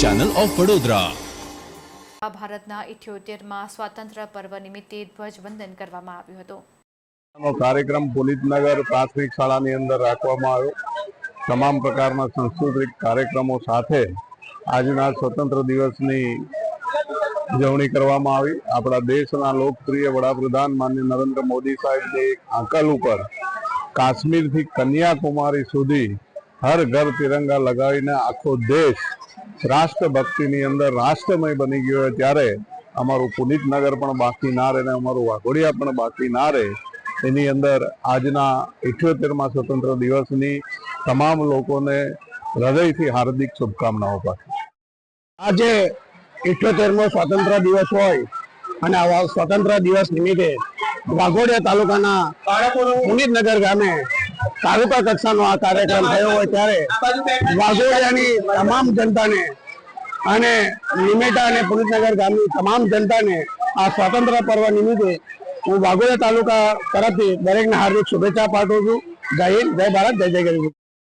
Channel of Vadodara ભારતના ઇઠ્યોતેરમાં સ્વાતંત્ર્ય પર્વ નિમિત્તે ધ્વજવંદન કરવામાં આવ્યું હતું. કાર્યક્રમ પોલીસનગર પ્રાથમિક શાળાની અંદર રાખવામાં આવ્યો. તમામ પ્રકારના સાંસ્કૃતિક કાર્યક્રમો સાથે આજના સ્વતંત્ર દિવસની ઉજવણી કરવામાં આવી. આપણા દેશના લોકપ્રિય વડાપ્રધાન માન્ય નરેન્દ્ર મોદી સાહેબની એક આંકલ ઉપર કાશ્મીરથી કન્યાકુમારી સુધી હર ઘર તિરંગા લગાવીને આખો દેશ રાષ્ટ્રભક્તિની અંદર રાષ્ટ્રમય બની ગયો હોય ત્યારે અમારું પુનિતનગર પણ બાકી ના રહે ને અમારું વાઘોડિયા પણ બાકી ના રહે. એની અંદર આજના ઇઠ્યોતેરમાં સ્વતંત્ર દિવસની તમામ લોકોને હૃદયથી હાર્દિક શુભકામનાઓ પાઠવું. આજે ઇઠ્યોતેરમો સ્વતંત્ર દિવસ હોય અને આવા સ્વતંત્ર દિવસ નિમિત્તે વાઘોડિયા તાલુકાના પુનિતનગર ગામે તાલુકા કક્ષાનો આ કાર્યક્રમ થયો હોય ત્યારે વાઘોડિયાની તમામ જનતાને અને નિમેટા અને પુનિતનગર ગામની તમામ જનતાને આ સ્વતંત્ર પર્વ નિમિત્તે હું વાઘોડિયા તાલુકા તરફથી દરેકને હાર્દિક શુભેચ્છા પાઠવું છું. જય હિન્દ, જય ભારત, જય જય ગરીબ.